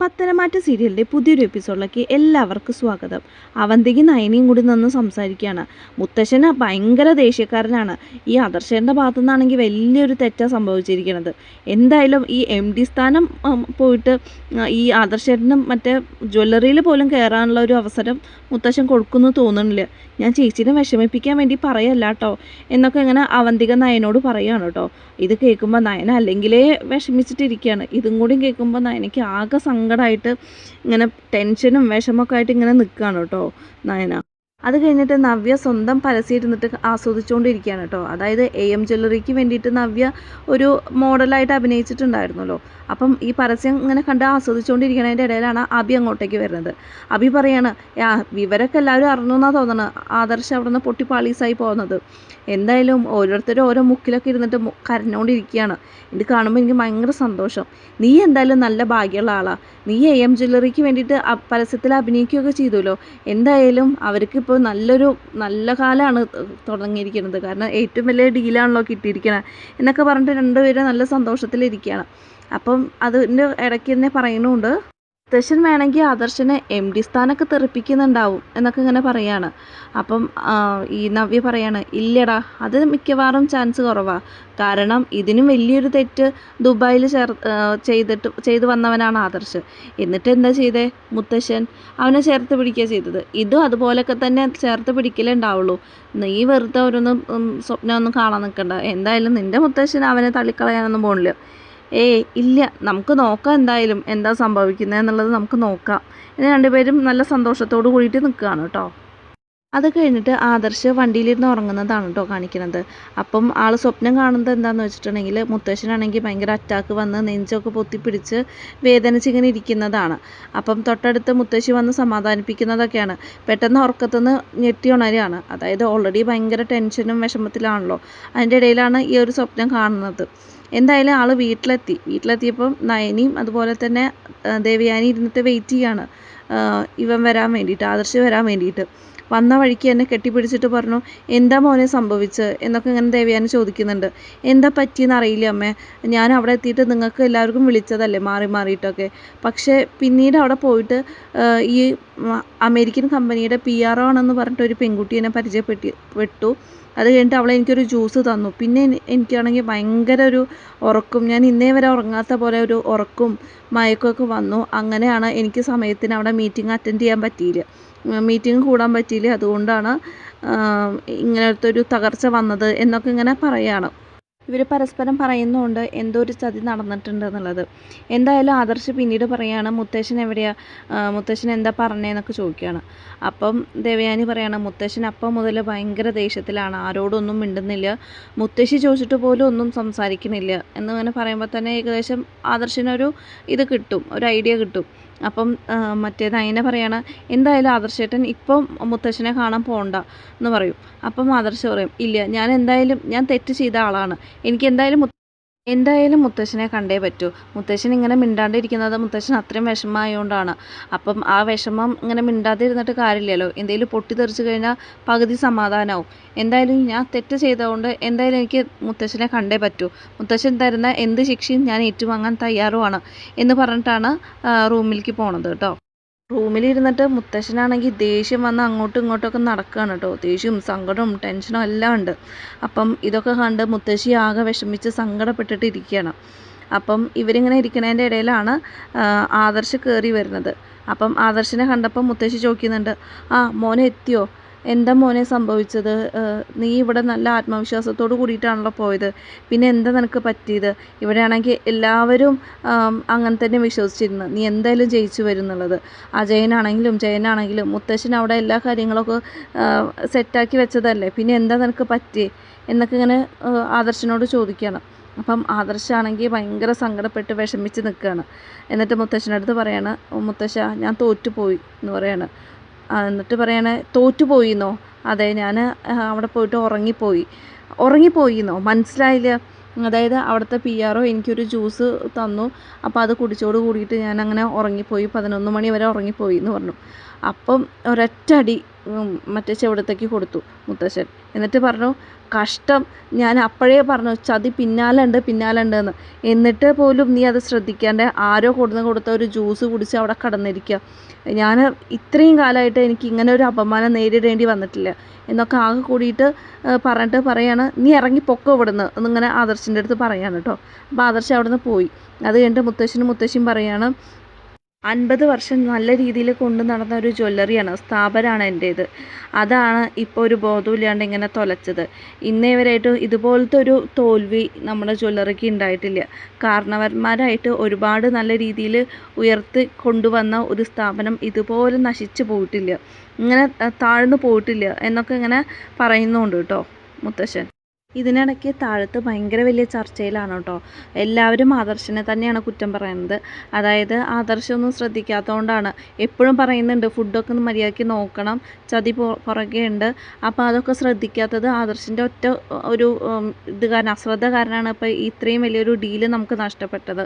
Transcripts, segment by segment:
പത്തനമാറ്റ സീരിയലിന്റെ പുതിയൊരു എപ്പിസോഡിലേക്ക് എല്ലാവർക്കും സ്വാഗതം. അവന്തിക്ക് നയനിയും കൂടി നിന്ന് സംസാരിക്കുകയാണ്. മുത്തശ്ശന് ഭയങ്കര ദേഷ്യക്കാരനാണ്. ഈ അദർശന്റെ ഭാഗത്തു നിന്നാണെങ്കിൽ വലിയൊരു തെറ്റാണ് സംഭവിച്ചിരിക്കുന്നത് എന്തായാലും ഈ എം ഡി സ്ഥാനം പോയിട്ട് ഈ ആദർശേട്ടനും മറ്റേ ജ്വല്ലറിയിൽ പോലും കയറാനുള്ള ഒരു അവസരം മുത്തശ്ശൻ കൊടുക്കുന്നു തോന്നുന്നില്ല. ഞാൻ ചേച്ചിനെ വിഷമിപ്പിക്കാൻ വേണ്ടി പറയല്ല കേട്ടോ എന്നൊക്കെ ഇങ്ങനെ അവന്തിക നയനോട് പറയുകയാണ് കേട്ടോ ഇത് കേൾക്കുമ്പോൾ നയന അല്ലെങ്കിലേ വിഷമിച്ചിട്ടിരിക്കുകയാണ്. ഇതും കൂടി കേൾക്കുമ്പോൾ നയനയ്ക്ക് ആകെ സങ്കടമായിട്ട് ഇങ്ങനെ ടെൻഷനും വിഷമൊക്കെ ആയിട്ട് ഇങ്ങനെ നിൽക്കുകയാണ് കേട്ടോ നയന. അത് കഴിഞ്ഞിട്ട് നവ്യ സ്വന്തം പരസ്യം ഇരുന്നിട്ട് ആസ്വദിച്ചുകൊണ്ടിരിക്കുകയാണ് കേട്ടോ. അതായത് എ എം ജ്വല്ലറിക്ക് വേണ്ടിയിട്ട് നവ്യ ഒരു മോഡലായിട്ട് അഭിനയിച്ചിട്ടുണ്ടായിരുന്നല്ലോ. അപ്പം ഈ പരസ്യം ഇങ്ങനെ കണ്ട് ആസ്വദിച്ചുകൊണ്ടിരിക്കുന്നതിന്റെ ഇടയിലാണ് അബി അങ്ങോട്ടേക്ക് വരുന്നത്. അബി പറയാണ് ആ വിവരമൊക്കെ എല്ലാവരും അറിഞ്ഞു എന്നാണ് തോന്നണത് ആദർശ് അവിടെ നിന്ന് പൊട്ടി പാളീസായി പോകുന്നത് എന്തായാലും ഓരോരുത്തരും ഓരോ മുക്കിലൊക്കെ ഇരുന്നിട്ട് കരഞ്ഞുകൊണ്ടിരിക്കുകയാണ് ഇത് കാണുമ്പോൾ എനിക്ക് ഭയങ്കര സന്തോഷം. നീ എന്തായാലും നല്ല ഭാഗ്യമുള്ള ആളാണ് നീ എ എം ജ്വല്ലറിക്ക് വേണ്ടിയിട്ട് പരസ്യത്തിൽ അഭിനയിക്കുകയൊക്കെ ചെയ്തുല്ലോ. എന്തായാലും അവർക്ക് ഇപ്പോൾ നല്ലൊരു നല്ല കാലമാണ് തുടങ്ങിയിരിക്കുന്നത്. കാരണം ഏറ്റവും വലിയ ഡീലാണല്ലോ കിട്ടിയിരിക്കുന്നത് എന്നൊക്കെ പറഞ്ഞിട്ട് രണ്ടുപേരും നല്ല സന്തോഷത്തിലിരിക്കുകയാണ് അപ്പം അതിന്റെ ഇടയ്ക്ക് തന്നെ പറയുന്നുണ്ട്. മുത്തശ്ശൻ വേണമെങ്കിൽ ആദർശനെ എം ഡി സ്ഥാനമൊക്കെ തെറിപ്പിക്കുന്നുണ്ടാവും എന്നൊക്കെ ഇങ്ങനെ പറയാണ്. അപ്പം ഈ നവ്യ പറയാണ് ഇല്ലടാ അത് മിക്കവാറും ചാൻസ് കുറവാണ് കാരണം ഇതിനും വലിയൊരു തെറ്റ് ദുബായിൽ ചേർ ചെയ്തിട്ട് ചെയ്തു വന്നവനാണ് ആദർശ്. എന്നിട്ട് എന്താ ചെയ്തേ? മുത്തശ്ശൻ അവനെ ചേർത്ത് പിടിക്കുക ചെയ്തത്. ഇതും അതുപോലൊക്കെ തന്നെ ചേർത്ത് പിടിക്കലേ ഉണ്ടാവുള്ളൂ. നീ വെറുതെ ഉം, സ്വപ്നമൊന്നും കാണാൻ നിൽക്കണ്ട. എന്തായാലും നിന്റെ മുത്തശ്ശൻ അവനെ തള്ളിക്കളയാനൊന്നും പോണില്ല. ഏയ് ഇല്ല. നമുക്ക് നോക്കാം എന്തായാലും എന്താ സംഭവിക്കുന്നത് എന്നുള്ളത് നമുക്ക് നോക്കാം. ഇത് രണ്ടുപേരും നല്ല സന്തോഷത്തോട് കൂടിയിട്ട് നിൽക്കുകയാണ് കേട്ടോ. അത് കഴിഞ്ഞിട്ട് ആദർശ് വണ്ടിയിലിരുന്ന് ഉറങ്ങുന്നതാണ് കേട്ടോ കാണിക്കുന്നത്. അപ്പം ആൾ സ്വപ്നം കാണുന്നത് എന്താണെന്ന് വെച്ചിട്ടുണ്ടെങ്കിൽ മുത്തശ്ശനാണെങ്കിൽ ഭയങ്കര അറ്റാക്ക് വന്ന് നെഞ്ചൊക്കെ പൊത്തിപ്പിടിച്ച് വേദനിച്ചിങ്ങനെ ഇരിക്കുന്നതാണ്. അപ്പം തൊട്ടടുത്ത് മുത്തശ്ശി വന്ന് സമാധാനിപ്പിക്കുന്നതൊക്കെയാണ്. പെട്ടെന്ന് ഉറക്കത്തുനിന്ന് ഞെട്ടി ഉണരുകയാണ് അതായത് ഓൾറെഡി ഭയങ്കര ടെൻഷനും വിഷമത്തിലാണല്ലോ. അതിന്റെ ഇടയിലാണ് ഈ ഒരു സ്വപ്നം കാണുന്നത്. എന്തായാലും ആൾ വീട്ടിലെത്തി. വീട്ടിലെത്തിയപ്പം നയനിയും അതുപോലെ തന്നെ ദേവയാനി ഇരുന്നിട്ട് വെയിറ്റ് ചെയ്യാണ്. ഇവൻ വരാൻ വേണ്ടിയിട്ട് ആദർശ് വരാൻ വേണ്ടിയിട്ട്. വന്ന വഴിക്ക് എന്നെ കെട്ടിപ്പിടിച്ചിട്ട് പറഞ്ഞു എന്താ മോനെ സംഭവിച്ചത് എന്നൊക്കെ ഇങ്ങനെ ദേവയാനി ചോദിക്കുന്നുണ്ട്. എന്താ പറ്റിയെന്ന് അറിയില്ല അമ്മേ? ഞാൻ അവിടെ എത്തിയിട്ട് നിങ്ങൾക്ക് എല്ലാവർക്കും വിളിച്ചതല്ലേ മാറി മാറിയിട്ടൊക്കെ. പക്ഷേ പിന്നീട് അവിടെ പോയിട്ട് ഈ അമേരിക്കൻ കമ്പനിയുടെ പി ആർ ആണെന്ന് പറഞ്ഞിട്ട് ഒരു പെൺകുട്ടി എന്നെ പരിചയപ്പെട്ടി പെട്ടു. അത് കഴിഞ്ഞിട്ട് അവൾ എനിക്കൊരു ജ്യൂസ് തന്നു. പിന്നെ എനി- എനിക്കാണെങ്കിൽ ഭയങ്കര ഒരു ഉറക്കും ഞാൻ ഇന്നേ വരെ ഉറങ്ങാത്ത പോലെ ഒരു ഉറക്കും മയക്കമൊക്കെ വന്നു. അങ്ങനെയാണ് എനിക്ക് സമയത്തിന് അവിടെ മീറ്റിംഗ് അറ്റൻഡ് ചെയ്യാൻ പറ്റിയില്ല. മീറ്റിംഗ് കൂടാൻ പറ്റിയില്ല? അതുകൊണ്ടാണ് ഇങ്ങനത്തെ ഒരു തകർച്ച വന്നത് എന്നൊക്കെ ഇങ്ങനെ പറയുകയാണ് ഇവർ പരസ്പരം പറയുന്നുണ്ട് എന്തോ ഒരു ചതി നടന്നിട്ടുണ്ട് എന്നുള്ളത്. എന്തായാലും ആദർശ് പിന്നീട് പറയാണ് മുത്തശ്ശൻ എവിടെയാണ് മുത്തശ്ശൻ എന്താ പറഞ്ഞതെന്നൊക്കെ ചോദിക്കുകയാണ്. അപ്പം ദേവയാനി പറയാണ് മുത്തശ്ശൻ അപ്പം മുതൽ ഭയങ്കര ദേഷ്യത്തിലാണ് ആരോടൊന്നും മിണ്ടുന്നില്ല. മുത്തശ്ശി ചോദിച്ചിട്ട് പോലും ഒന്നും സംസാരിക്കണില്ല എന്നിങ്ങനെ പറയുമ്പോൾ തന്നെ ഏകദേശം ആദർശിനൊരു ഇത് കിട്ടും ഒരു ഐഡിയ കിട്ടും. അപ്പം മറ്റേത് അങ്ങനെ പറയുകയാണ് എന്തായാലും ആദർശേട്ടൻ ഇപ്പം മുത്തശ്ശനെ കാണാൻ പോകണ്ട എന്ന് പറയും. അപ്പം ആദർശ് പറയും ഇല്ല ഞാൻ എന്തായാലും ഞാൻ തെറ്റ് ചെയ്ത ആളാണ്. എനിക്ക് എന്തായാലും എന്തായാലും മുത്തശ്ശനെ കണ്ടേ പറ്റൂ. മുത്തശ്ശൻ ഇങ്ങനെ മിണ്ടാണ്ടിരിക്കുന്നത് മുത്തശ്ശൻ അത്രയും വിഷമമായതുകൊണ്ടാണ് അപ്പം ആ വിഷമം ഇങ്ങനെ മിണ്ടാതെ ഇരുന്നിട്ട് കാര്യമില്ലല്ലോ. എന്തെങ്കിലും പൊട്ടിത്തെറിച്ച് കഴിഞ്ഞാൽ പകുതി സമാധാനമാവും എന്തായാലും ഞാൻ തെറ്റ് ചെയ്തതുകൊണ്ട് എന്തായാലും എനിക്ക് മുത്തശ്ശനെ കണ്ടേ പറ്റൂ. മുത്തശ്ശൻ തരുന്ന എന്ത് ശിക്ഷയും ഞാൻ ഏറ്റുവാങ്ങാൻ തയ്യാറുമാണ് എന്ന് പറഞ്ഞിട്ടാണ് റൂമിലേക്ക് പോണത് കേട്ടോ. റൂമിലിരുന്നിട്ട് മുത്തശ്ശനാണെങ്കിൽ ദേഷ്യം വന്ന് അങ്ങോട്ടും ഇങ്ങോട്ടൊക്കെ നടക്കുകയാണ് കേട്ടോ. ദേഷ്യവും സങ്കടവും ടെൻഷനും എല്ലാം ഉണ്ട്. അപ്പം ഇതൊക്കെ കണ്ട് മുത്തശ്ശി ആകെ വിഷമിച്ച് സങ്കടപ്പെട്ടിട്ട് ഇരിക്കുകയാണ് അപ്പം ഇവരിങ്ങനെ ഇരിക്കണതിന്റെ ഇടയിലാണ് ആദർശ് കയറി വരുന്നത്. അപ്പം ആദർശിനെ കണ്ടപ്പം മുത്തശ്ശി ചോദിക്കുന്നുണ്ട് ആ മോനെ എത്തിയോ? എന്താ മോനെ സംഭവിച്ചത്? നീ ഇവിടെ നല്ല ആത്മവിശ്വാസത്തോട് കൂടിയിട്ടാണല്ലോ പോയത്. പിന്നെ എന്താ നിനക്ക് പറ്റിയത്? ഇവിടെയാണെങ്കിൽ എല്ലാവരും അങ്ങനെ തന്നെ വിശ്വസിച്ചിരുന്നു. നീ എന്തായാലും ജയിച്ചു വരും എന്നുള്ളത് അജയനാണെങ്കിലും ജയനാണെങ്കിലും മുത്തശ്ശൻ അവിടെ എല്ലാ കാര്യങ്ങളൊക്കെ സെറ്റാക്കി വെച്ചതല്ലേ? പിന്നെ എന്താ നിനക്ക് പറ്റിയേ? എന്നൊക്കെ ഇങ്ങനെ ആദർശനോട് ചോദിക്കുകയാണ്. അപ്പം ആദർശാണെങ്കിൽ ഭയങ്കര സങ്കടപ്പെട്ട് വിഷമിച്ച് നിൽക്കുകയാണ്. എന്നിട്ട് മുത്തശ്ശനടുത്ത് പറയാണ് "ഓ, മുത്തശ്ശ ഞാൻ തോറ്റുപോയി എന്ന് പറയാണ്. എന്നിട്ട് പറയണേ തോറ്റുപോയിന്നോ അതെ ഞാൻ അവിടെ പോയിട്ട് ഉറങ്ങിപ്പോയി. ഉറങ്ങിപ്പോയിന്നോ? മനസ്സിലായില്ല. അതായത് അവിടുത്തെ പി ആർ ഒ എനിക്കൊരു ജ്യൂസ് തന്നു. അപ്പോൾ അത് കുടിച്ചോട് കൂടിയിട്ട് ഞാൻ അങ്ങനെ ഉറങ്ങിപ്പോയി. പതിനൊന്ന് മണി വരെ ഉറങ്ങിപ്പോയി എന്ന് പറഞ്ഞു. അപ്പം ഒരൊറ്റ അടി മറ്റേ ചെവിടത്തേക്ക് കൊടുത്തു മുത്തശ്ശൻ. എന്നിട്ട് പറഞ്ഞു കഷ്ടം. ഞാൻ അപ്പോഴേ പറഞ്ഞു ചതി പിന്നാലുണ്ട് ഉണ്ട് പിന്നാലെ ഉണ്ടെന്ന് എന്നിട്ട് പോലും നീ അത് ശ്രദ്ധിക്കാണ്ട് ആരോ കൊടുന്ന് കൊടുത്ത ഒരു ജ്യൂസ് കുടിച്ച് അവിടെ കടന്നിരിക്കുക ഞാൻ ഇത്രയും കാലമായിട്ട് എനിക്ക് ഇങ്ങനെ ഒരു അപമാനം നേരിടേണ്ടി വന്നിട്ടില്ല. എന്നൊക്കെ ആകെ കൂടിയിട്ട് പറഞ്ഞിട്ട് പറയാണ് നീ ഇറങ്ങി പൊക്കോ ഇവിടുന്ന്? എന്നിങ്ങനെ ആദർശിന്റെ അടുത്ത് പറയാണ് കേട്ടോ. അപ്പോൾ ആദർശ് അവിടെ നിന്ന് പോയി. അത് കഴിഞ്ഞിട്ട് മുത്തശ്ശനും മുത്തശ്ശിയും പറയാണ് അൻപത് വർഷം നല്ല രീതിയിൽ കൊണ്ടു നടന്ന ഒരു ജ്വല്ലറിയാണ് സ്ഥാപനമാണ് എന്റേത്. അതാണ് ഇപ്പോൾ ഒരു ബോധമില്ലാണ്ട് ഇങ്ങനെ തൊലച്ചത്. ഇന്നേ വരെയായിട്ട് ഇതുപോലത്തെ ഒരു തോൽവി നമ്മുടെ ജ്വല്ലറിക്ക് ഉണ്ടായിട്ടില്ല കാരണവന്മാരായിട്ട് ഒരുപാട് നല്ല രീതിയിൽ ഉയർത്തി കൊണ്ടുവന്ന ഒരു സ്ഥാപനം ഇതുപോലെ നശിച്ചു പോയിട്ടില്ല. ഇങ്ങനെ താഴ്ന്നു പോയിട്ടില്ല എന്നൊക്കെ ഇങ്ങനെ പറയുന്നുണ്ട് കേട്ടോ മുത്തശ്ശൻ. ഇതിനിടയ്ക്ക് താഴത്ത് ഭയങ്കര വലിയ ചർച്ചയിലാണ് കേട്ടോ. എല്ലാവരും ആദർശിനെ തന്നെയാണ് കുറ്റം പറയുന്നത്. അതായത് ആദർശമൊന്നും ശ്രദ്ധിക്കാത്തതുകൊണ്ടാണ് എപ്പോഴും പറയുന്നുണ്ട് ഫുഡൊക്കെ ഒന്ന് മര്യാദയ്ക്ക് നോക്കണം ചതി പുറകെ ഉണ്ട്. അപ്പോൾ അതൊക്കെ ശ്രദ്ധിക്കാത്തത് ആദർശിന്റെ ഒറ്റ ഒരു ഇത് കാരണം അശ്രദ്ധ കാരണമാണ് ഇപ്പോൾ ഇത്രയും വലിയൊരു ഡീൽ നമുക്ക് നഷ്ടപ്പെട്ടത്.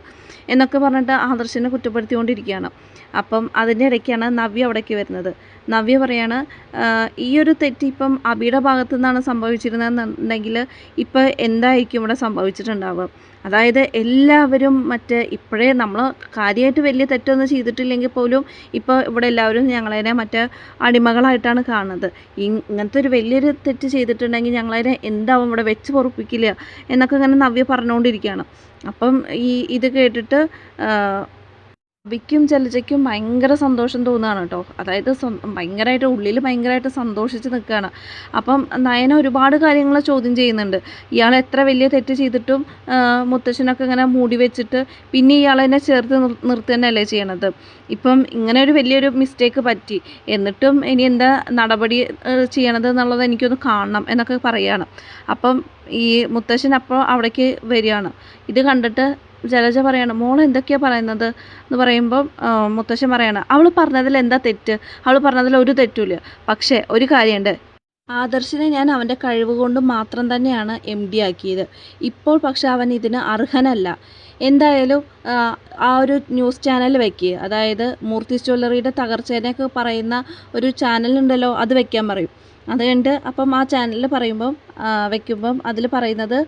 എന്നൊക്കെ പറഞ്ഞിട്ട് ആദർശിനെ കുറ്റപ്പെടുത്തിക്കൊണ്ടിരിക്കുകയാണ്. അപ്പം അതിന്റെ ഇടയ്ക്കാണ് നവ്യ അവിടേക്ക് വരുന്നത്. നവ്യ പറയാണ് "ആഹ്, ഈ ഒരു തെറ്റിപ്പം അബിയുടെ ഭാഗത്തു നിന്നാണ് സംഭവിച്ചിരുന്നതെന്നുണ്ടെങ്കിൽ ഇപ്പോൾ എന്തായിരിക്കും ഇവിടെ സംഭവിച്ചിട്ടുണ്ടാവുക? അതായത് എല്ലാവരും മറ്റേ ഇപ്പോഴേ നമ്മൾ കാര്യമായിട്ട് വലിയ തെറ്റൊന്നും ചെയ്തിട്ടില്ലെങ്കിൽ പോലും ഇപ്പോൾ ഇവിടെ എല്ലാവരും ഞങ്ങളതിനെ മറ്റേ അടിമകളായിട്ടാണ് കാണുന്നത്. ഇങ്ങനത്തെ ഒരു വലിയൊരു തെറ്റ് ചെയ്തിട്ടുണ്ടെങ്കിൽ ഞങ്ങളതിനെ എന്താവും ഇവിടെ വെച്ച് പൊറപ്പിക്കില്ല എന്നൊക്കെ ഇങ്ങനെ നവ്യ പറഞ്ഞുകൊണ്ടിരിക്കുകയാണ്. അപ്പം ഈ ഇത് കേട്ടിട്ട് ആഹ്, അബിക്കും ജലജയ്ക്കും ഭയങ്കര സന്തോഷം തോന്നുകയാണ് കേട്ടോ. അതായത് ഭയങ്കരമായിട്ട് ഉള്ളിൽ ഭയങ്കരമായിട്ട് സന്തോഷിച്ച് നിൽക്കുകയാണ്. അപ്പം നയന ഒരുപാട് കാര്യങ്ങൾ ചോദ്യം ചെയ്യുന്നുണ്ട്. ഇയാൾ എത്ര വലിയ തെറ്റ് ചെയ്തിട്ടും മുത്തശ്ശനൊക്കെ ഇങ്ങനെ മൂടി വെച്ചിട്ട് പിന്നെ ഇയാളെന്നെ ചേർത്ത് നിർ നിർത്തുക തന്നെയല്ലേ ചെയ്യണത്? ഇപ്പം ഇങ്ങനെ ഒരു വലിയൊരു മിസ്റ്റേക്ക് പറ്റി. എന്നിട്ടും ഇനി എന്താ നടപടി ചെയ്യണത് എന്നുള്ളത് എനിക്കൊന്ന് കാണണം എന്നൊക്കെ പറയുകയാണ് അപ്പം ഈ മുത്തശ്ശൻ അപ്പോൾ അവിടേക്ക് വരികയാണ്. ഇത് കണ്ടിട്ട് ജലജ പറയണം മോൾ എന്തൊക്കെയാണ് പറയുന്നത്? എന്ന് പറയുമ്പം മുത്തശ്ശൻ പറയണം അവൾ പറഞ്ഞതിൽ എന്താ തെറ്റ്? അവൾ പറഞ്ഞതിൽ ഒരു തെറ്റുമില്ല. പക്ഷേ ഒരു കാര്യമുണ്ട്. ആദർശിനെ ഞാൻ അവന്റെ കഴിവ് കൊണ്ട് മാത്രം തന്നെയാണ് എം ഡി ആക്കിയത്. ഇപ്പോൾ പക്ഷെ അവൻ ഇതിന് അർഹനല്ല. എന്തായാലും ആ, ഒരു ന്യൂസ് ചാനൽ വയ്ക്കുക അതായത് മൂർത്തി ജ്വല്ലറിയുടെ തകർച്ചേനെയൊക്കെ പറയുന്ന ഒരു ചാനലുണ്ടല്ലോ അത് വയ്ക്കാൻ പറയും. അത് കഴിഞ്ഞിട്ട് അപ്പം ആ ചാനലിൽ പറയുമ്പം വയ്ക്കുമ്പം അതിൽ പറയുന്നത്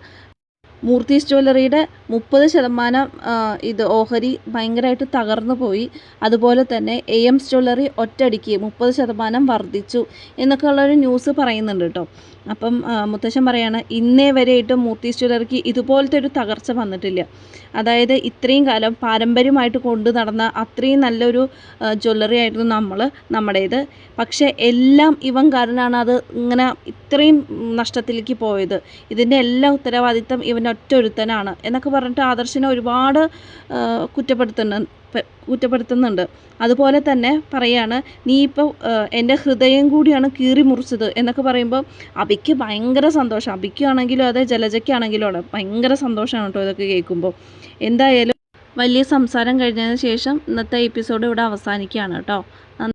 മൂർത്തീസ് ജ്വല്ലറിയുടെ മുപ്പത് ശതമാനം ഇത് ഓഹരി ഭയങ്കരമായിട്ട് തകർന്നു പോയി. അതുപോലെ തന്നെ എ എംസ് ജ്വല്ലറി ഒറ്റയടിക്ക് മുപ്പത് ശതമാനം വർദ്ധിച്ചു എന്നൊക്കെ ഉള്ളൊരു ന്യൂസ് പറയുന്നുണ്ട് കേട്ടോ. അപ്പം മുത്തശ്ശൻ പറയാണ് ഇന്നേ വരെയായിട്ടും മൂർത്തീസ് ജ്വല്ലറിക്ക് ഇതുപോലത്തെ ഒരു തകർച്ച വന്നിട്ടില്ല. അതായത് ഇത്രയും കാലം പാരമ്പര്യമായിട്ട് കൊണ്ടു നടന്ന അത്രയും നല്ലൊരു ജ്വല്ലറി ആയിരുന്നു നമ്മൾ നമ്മുടേത്. പക്ഷേ എല്ലാം ഇവൻ കാരണമാണ് അത് ഇങ്ങനെ ഇത്രയും നഷ്ടത്തിലേക്ക് പോയത്. ഇതിന്റെ എല്ലാ ഉത്തരവാദിത്തം ഇവൻ ഒറ്റ ഒരുത്തനാണ് എന്നൊക്കെ പറഞ്ഞിട്ട് ആദർശിനെ ഒരുപാട് കുറ്റപ്പെടുത്തുന്നുണ്ട്. കുറ്റപ്പെടുത്തുന്നുണ്ട്. അതുപോലെ തന്നെ പറയാണ് നീ ഇപ്പോൾ എന്റെ ഹൃദയം കൂടിയാണ് കീറി മുറിച്ചത് എന്നൊക്കെ പറയുമ്പോൾ അബിക്ക് ഭയങ്കര സന്തോഷം. അബിക്കാണെങ്കിലും അതെ ജലജയ്ക്കാണെങ്കിലും അവിടെ ഭയങ്കര സന്തോഷമാണ് കേട്ടോ ഇതൊക്കെ കേൾക്കുമ്പോൾ എന്തായാലും വലിയ സംസാരം കഴിഞ്ഞതിന് ശേഷം ഇന്നത്തെ എപ്പിസോഡ് ഇവിടെ അവസാനിക്കുകയാണ് കേട്ടോ.